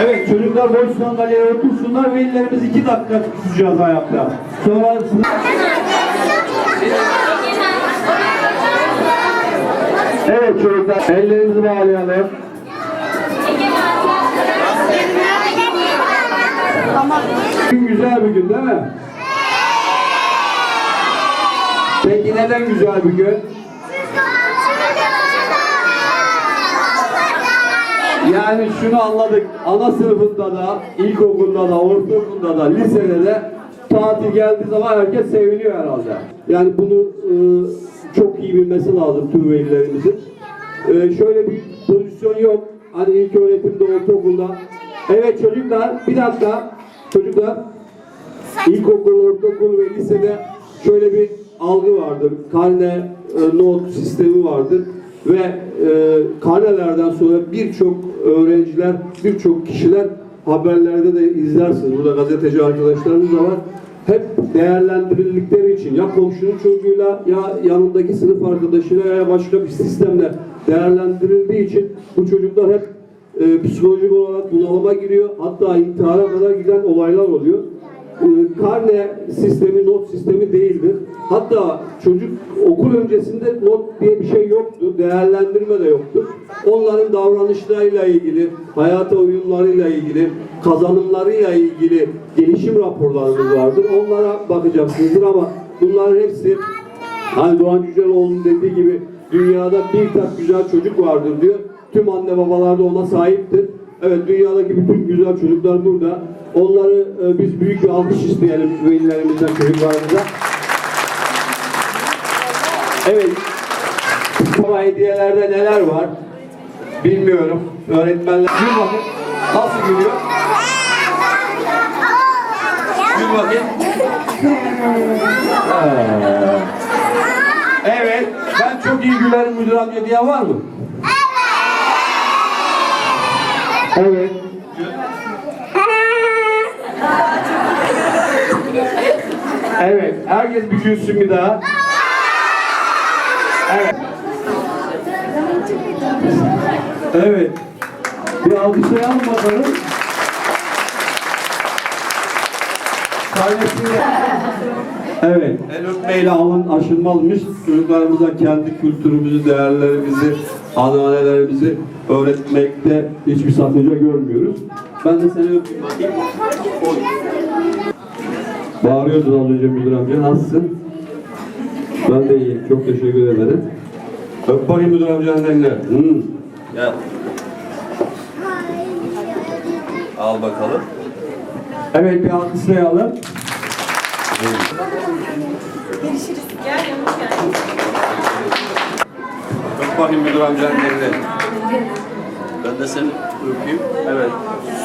Evet çocuklar boş sandalyeye otursunlar. Velilerimiz iki dakika tutacağız ayakta. Sonra. Evet çocuklar ellerimizi bağlayalım. Bugün güzel bir gün değil mi? Peki neden güzel bir gün? Yani şunu anladık. Ana sınıfında da, ilkokulda da, ortaokulda da, lisede de tatil geldiği zaman herkes seviniyor herhalde. Yani bunu e, çok iyi bilmesi lazım tüm velilerimizin. E, şöyle bir pozisyon yok. Hani ilk öğretimde, ortaokulda. Evet çocuklar, bir dakika. Çocuklar, ilkokul, ortaokul ve lisede şöyle bir algı vardır. Karne, e, not sistemi vardır. Ve e, karnelerden sonra birçok öğrenciler, birçok kişiler haberlerde de izlersiniz. Burada gazeteci arkadaşlarımız da var. Hep değerlendirildikleri için ya komşunun çocuğuyla ya yanındaki sınıf arkadaşıyla ya başka bir sistemle değerlendirildiği için bu çocuklar hep e, psikolojik olarak bunalıma giriyor. Hatta intihara kadar giden olaylar oluyor. E, karne sistemi, not sistemi değildir. Hatta çocuk okul öncesinde not diye bir şey yoktu. Değerlendirme de yoktu. Onların davranışlarıyla ilgili, hayata uyumlarıyla ilgili, kazanımlarıyla ilgili gelişim raporlarımız vardır. Onlara bakacaksınızdır ama bunların hepsi Hani Doğan Cüceloğlu'nun dediği gibi dünyada bir tak güzel çocuk vardır diyor. Tüm anne babalar da ona sahiptir. Evet dünyadaki bütün güzel çocuklar burada. Onları e, biz büyük bir alkış isteyelim velilerimizden, çocuklarımıza. Evet. Baba hediyelerde neler var? Bilmiyorum. Öğretmenler. Gül bakın. Nasıl gülüyor? Gül bakayım. Ee, Evet. Ben çok iyi gülerim müdür amca diyen var mı? Evet. Evet. Herkes bir bir daha. Evet. Evet. Bir alkışlayalım bakalım. Kardeşimle. Evet. El öpmeyle alın aşılmazmış. Çocuklarımıza kendi kültürümüzü, değerlerimizi, ananelerimizi öğretmekte hiçbir sakınca görmüyoruz. Ben de seni öpeyim. Bağırıyordun az önce müdür amca. Nasılsın? Ben de iyiyim. Çok teşekkür ederim. Öp bakayım müdür amcanın eline. Hmm. Gel. Al bakalım. Evet bir alkışlayalım. Öp bakayım müdür amcanın elini. Ben de seni öpeyim. Evet.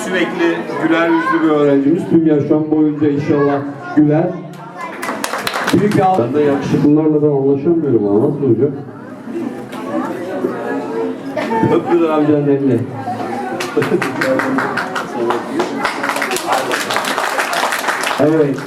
Sürekli güler yüzlü bir öğrencimiz. Tüm yaşam boyunca inşallah güler. Büyük bir Ben de yakışıklılarla da anlaşamıyorum ama nasıl olacak? Öp müdür amcanın elini. evet.